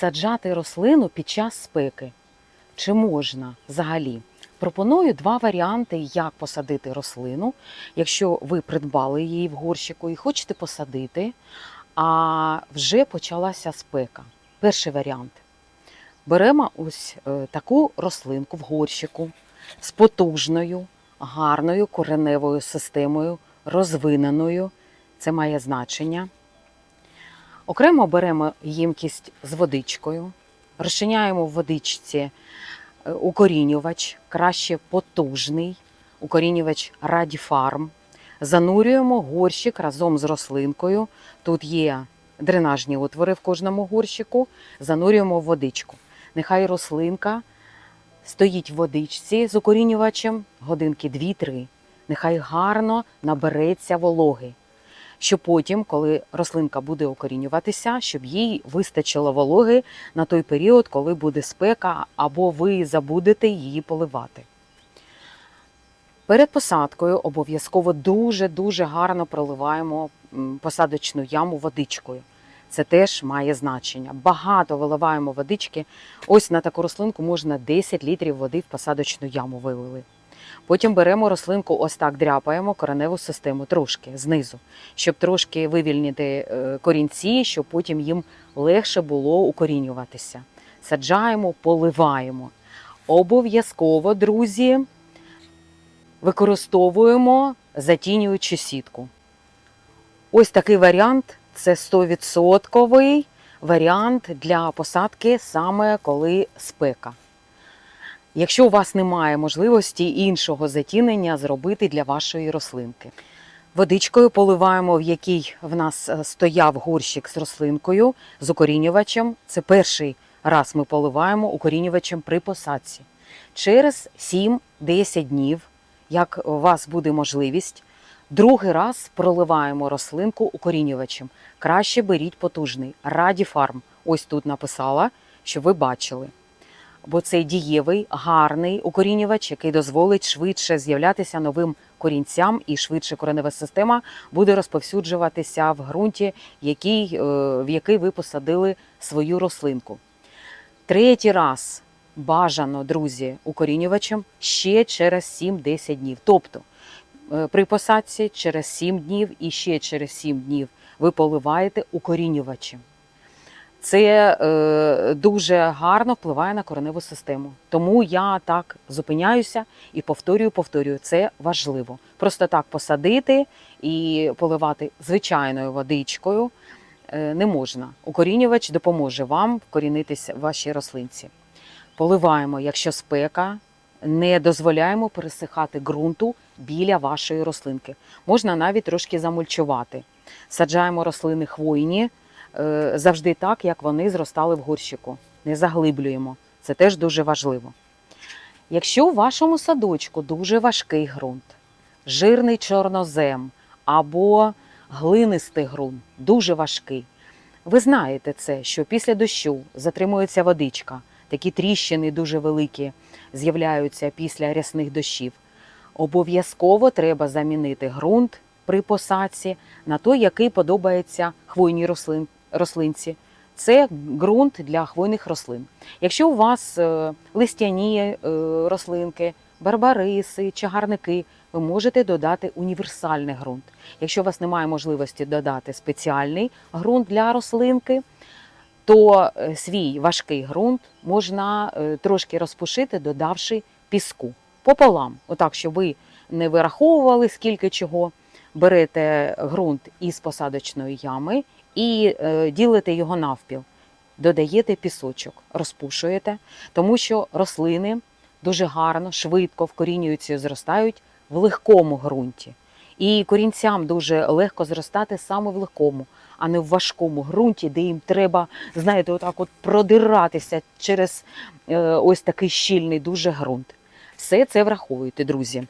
саджати рослину під час спеки? Чи можна взагалі? Пропоную два варіанти, як посадити рослину, якщо ви придбали її в горщику і хочете посадити, а вже почалася спека. Перший варіант. Беремо ось е, таку рослинку в горщику з потужною, гарною кореневою системою, розвиненою. Це має значення. Окремо беремо ємкість з водичкою, розчиняємо в водичці е, укорінювач, краще потужний, укорінювач Радіфарм. Занурюємо горщик разом з рослинкою. Тут є дренажні отвори в кожному горщику. Занурюємо в водичку. Нехай рослинка стоїть в водичці з укорінювачем годинки 2-3. Нехай гарно набереться вологи. Щоб потім, коли рослинка буде укорінюватися, щоб їй вистачило вологи на той період, коли буде спека, або ви забудете її поливати. Перед посадкою обов'язково дуже-дуже гарно проливаємо посадочну яму водичкою. Це теж має значення. Багато виливаємо водички. Ось на таку рослинку можна 10 літрів води в посадочну яму вилили. Потім беремо рослинку, ось так дряпаємо кореневу систему трошки знизу, щоб трошки вивільнити е, корінці, щоб потім їм легше було укорінюватися. Саджаємо, поливаємо. Обов'язково, друзі, використовуємо затінюючу сітку. Ось такий варіант це 100% варіант для посадки саме коли спека. Якщо у вас немає можливості іншого затінення зробити для вашої рослинки. Водичкою поливаємо, в якій в нас е, стояв горщик з рослинкою, з укорінювачем. Це перший раз ми поливаємо укорінювачем при посадці. Через 7-10 днів, як у вас буде можливість, другий раз проливаємо рослинку укорінювачем. Краще беріть потужний Радіфарм. Ось тут написала, щоб ви бачили бо це дієвий, гарний укорінювач, який дозволить швидше з'являтися новим корінцям, і швидше коренева система буде розповсюджуватися в ґрунті, який, е, в який ви посадили свою рослинку. Третій раз бажано, друзі, укорінювачем ще через 7-10 днів. Тобто е, при посадці через 7 днів і ще через 7 днів ви поливаєте укорінювачем. Це е, дуже гарно впливає на кореневу систему. Тому я так зупиняюся і повторюю, повторюю, це важливо. Просто так посадити і поливати звичайною водичкою е, не можна. Укорінювач допоможе вам вкорінитися в вашій рослинці. Поливаємо, якщо спека, не дозволяємо пересихати ґрунту біля вашої рослинки. Можна навіть трошки замульчувати. Саджаємо рослини хвойні завжди так, як вони зростали в горщику. Не заглиблюємо. Це теж дуже важливо. Якщо у вашому садочку дуже важкий ґрунт, жирний чорнозем або глинистий ґрунт, дуже важкий, ви знаєте це, що після дощу затримується водичка, такі тріщини дуже великі з'являються після рясних дощів. Обов'язково треба замінити ґрунт при посадці на той, який подобається хвойній рослин, рослинці. Це ґрунт для хвойних рослин. Якщо у вас е, листяні е, рослинки, барбариси, чагарники, ви можете додати універсальний ґрунт. Якщо у вас немає можливості додати спеціальний ґрунт для рослинки, то е, свій важкий ґрунт можна трошки розпушити, додавши піску пополам. Отак, щоб ви не вираховували скільки чого. Берете ґрунт із посадочної ями і е, ділите його навпіл. Додаєте пісочок, розпушуєте, тому що рослини дуже гарно, швидко вкорінюються і зростають в легкому ґрунті. І корінцям дуже легко зростати саме в легкому, а не в важкому ґрунті, де їм треба, знаєте, отак от продиратися через е, ось такий щільний дуже ґрунт. Все це враховуйте, друзі.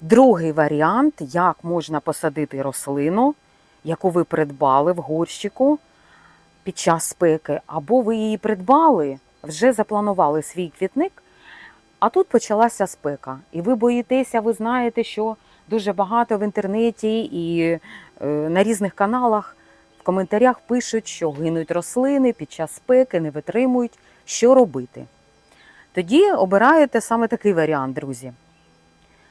Другий варіант, як можна посадити рослину, яку ви придбали в горщику під час спеки, або ви її придбали, вже запланували свій квітник, а тут почалася спека. І ви боїтеся, ви знаєте, що дуже багато в інтернеті і е, на різних каналах В коментарях пишуть, що гинуть рослини під час спеки, не витримують. Що робити? Тоді обираєте саме такий варіант, друзі.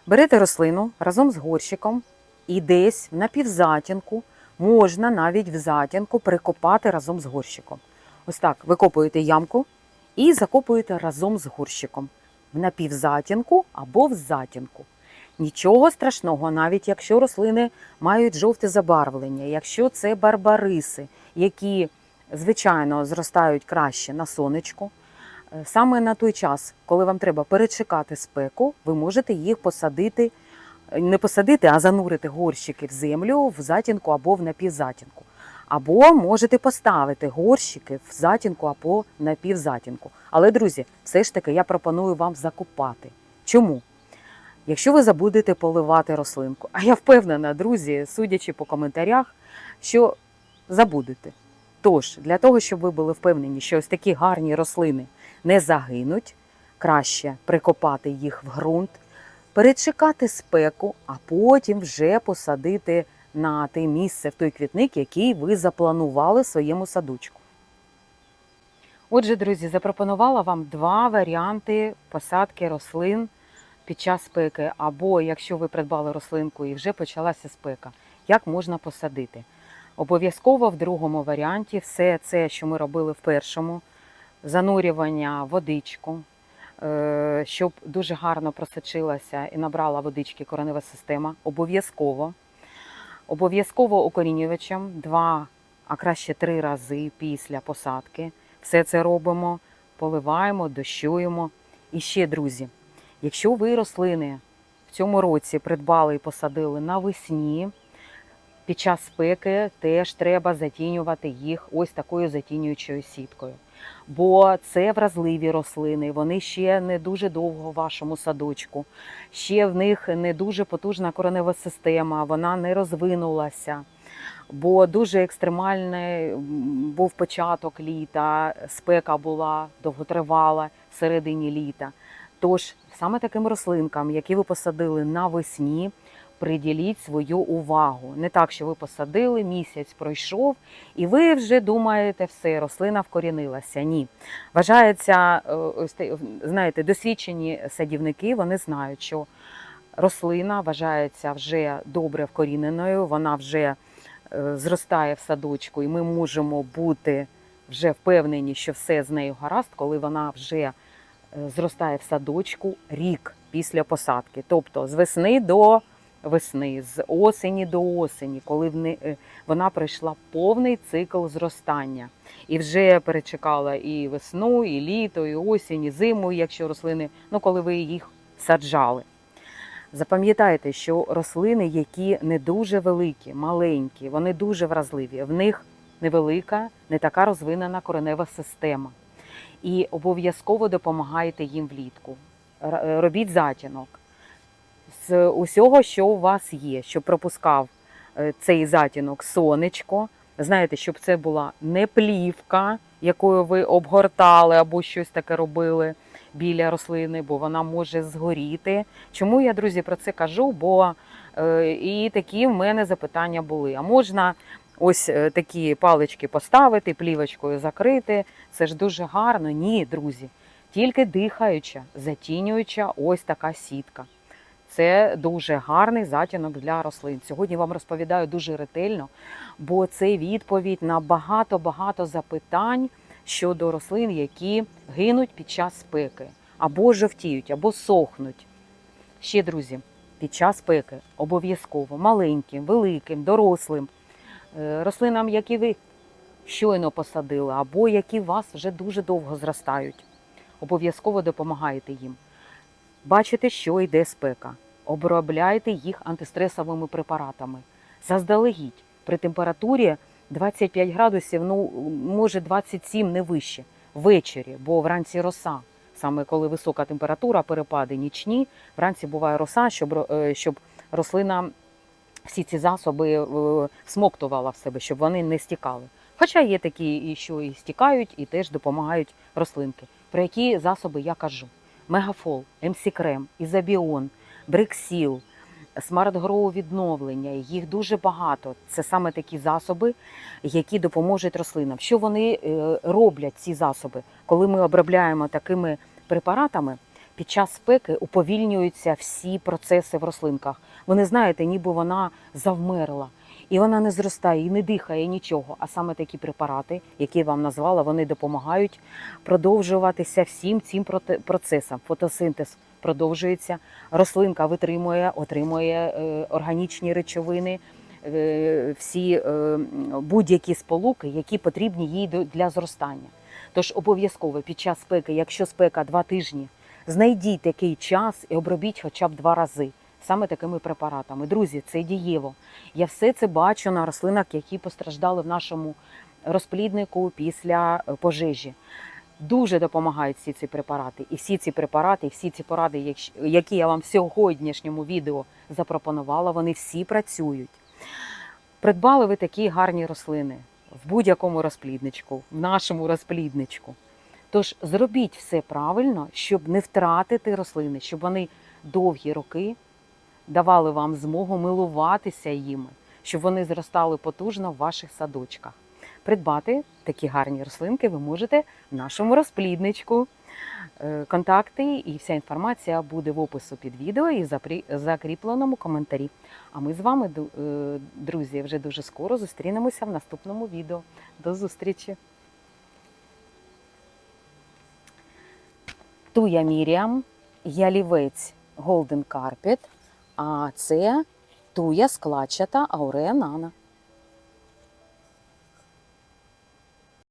Берете рослину разом з горщиком і десь в напівзатінку, можна навіть в затінку прикопати разом з горщиком. Ось так, викопуєте ямку і закопуєте разом з горщиком в напівзатінку або в затінку. Нічого страшного, навіть якщо рослини мають жовте забарвлення, якщо це барбариси, які, звичайно, зростають краще на сонечку. Е, Саме на той час, коли вам треба перечекати спеку, ви можете їх посадити, не посадити, а занурити горщики в землю в затінку або в напівзатінку. Або можете поставити горщики в затінку або напівзатінку. Але, друзі, все ж таки я пропоную вам закопати. Чому? Якщо ви забудете поливати рослинку, а я впевнена, друзі, судячи по коментарях, що забудете. Тож, для того, щоб ви були впевнені, що ось такі гарні рослини не загинуть, краще прикопати їх в ґрунт, перечекати спеку, а потім вже посадити на те місце в той квітник, який ви запланували своєму садочку. Отже, друзі, запропонувала вам два варіанти посадки рослин під час спеки, або якщо ви придбали рослинку і вже почалася спека, як можна посадити. Обов'язково в другому варіанті все це, що ми робили в першому, занурювання, водичку, щоб дуже гарно просочилася і набрала водички коренева система. Обов'язково. Обов'язково укорінювачем два, а краще три рази після посадки. Все це робимо, поливаємо, дощуємо. І ще, друзі, якщо ви рослини в цьому році придбали і посадили навесні, під час спеки теж треба затінювати їх ось такою затінюючою сіткою. Бо це вразливі рослини, вони ще не дуже довго в вашому садочку, ще в них не дуже потужна коренева система, вона не розвинулася. Бо дуже екстремальний був початок літа, спека була довготривала в середині літа. Тож саме таким рослинкам, які ви посадили навесні, приділіть свою увагу. Не так, що ви посадили, місяць пройшов, і ви вже думаєте, все, рослина вкорінилася. Ні. Вважається, е, знаєте, досвідчені садівники, вони знають, що рослина вважається вже добре вкоріненою, вона вже е, зростає в садочку, і ми можемо бути вже впевнені, що все з нею гаразд, коли вона вже зростає в садочку рік після посадки. Тобто з весни до весни, з осені до осені, коли е, вона пройшла повний цикл зростання. І вже перечекала і весну, і літо, і осінь, і зиму, якщо рослини, ну коли ви їх саджали. Запам'ятайте, що рослини, які не дуже великі, маленькі, вони дуже вразливі. В них невелика, не така розвинена коренева система. І обов'язково допомагайте їм влітку. Е, Робіть затінок з усього, що у вас є, щоб пропускав е, цей затінок сонечко. Знаєте, щоб це була не плівка, якою ви обгортали або щось таке робили біля рослини, бо вона може згоріти. Чому я, друзі, про це кажу? Бо е, і такі в мене запитання були. А можна ось е, такі палички поставити, плівочкою закрити? Це ж дуже гарно. Ні, друзі. Тільки дихаюча, затінююча ось така сітка. Це дуже гарний затінок для рослин. Сьогодні вам розповідаю дуже ретельно, бо це відповідь на багато-багато запитань щодо рослин, які гинуть під час спеки, або жовтіють, або сохнуть. Ще, друзі, під час спеки обов'язково маленьким, великим, дорослим рослинам, які ви щойно посадили, або які у вас вже дуже довго зростають. Обов'язково допомагаєте їм. Бачите, що йде спека. Обробляйте їх антистресовими препаратами. Заздалегідь при температурі 25 градусів, ну може 27 не вище ввечері, бо вранці роса. Саме коли висока температура, перепади нічні, вранці буває роса, щоб, е, щоб рослина всі ці засоби е, всмоктувала в себе, щоб вони не стікали. Хоча є такі, що і стікають, і теж допомагають рослинки. Про які засоби я кажу: Мегафол, МС-крем, Ізобіон, Smart Grow відновлення, їх дуже багато. Це саме такі засоби, які допоможуть рослинам. Що вони е, роблять, ці засоби? Коли ми обробляємо такими препаратами, під час спеки уповільнюються всі процеси в рослинках. Вони знаєте, ніби вона завмерла. І вона не зростає, і не дихає нічого. А саме такі препарати, які я вам назвала, вони допомагають продовжуватися всім цим процесам. Фотосинтез продовжується, рослинка витримує, отримує е, органічні речовини, е, всі е, будь-які сполуки, які потрібні їй для зростання. Тож обов'язково під час спеки, якщо спека два тижні, знайдіть такий час і обробіть хоча б два рази. Саме такими препаратами. Друзі, це дієво. Я все це бачу на рослинах, які постраждали в нашому розпліднику після е, пожежі. Дуже допомагають всі ці препарати. І всі ці препарати, і всі ці поради, які я вам в сьогоднішньому відео запропонувала, вони всі працюють. Придбали ви такі гарні рослини в будь-якому розплідничку, в нашому розплідничку. Тож зробіть все правильно, щоб не втратити рослини, щоб вони довгі роки давали вам змогу милуватися їми, щоб вони зростали потужно в ваших садочках. Придбати такі гарні рослинки ви можете в нашому розплідничку. Е, Контакти і вся інформація буде в опису під відео і в закріпленому коментарі. А ми з вами, е, друзі, вже дуже скоро зустрінемося в наступному відео. До зустрічі! Туя Міріам, ялівець Golden Carpet, а це туя складчата Аурея Нана.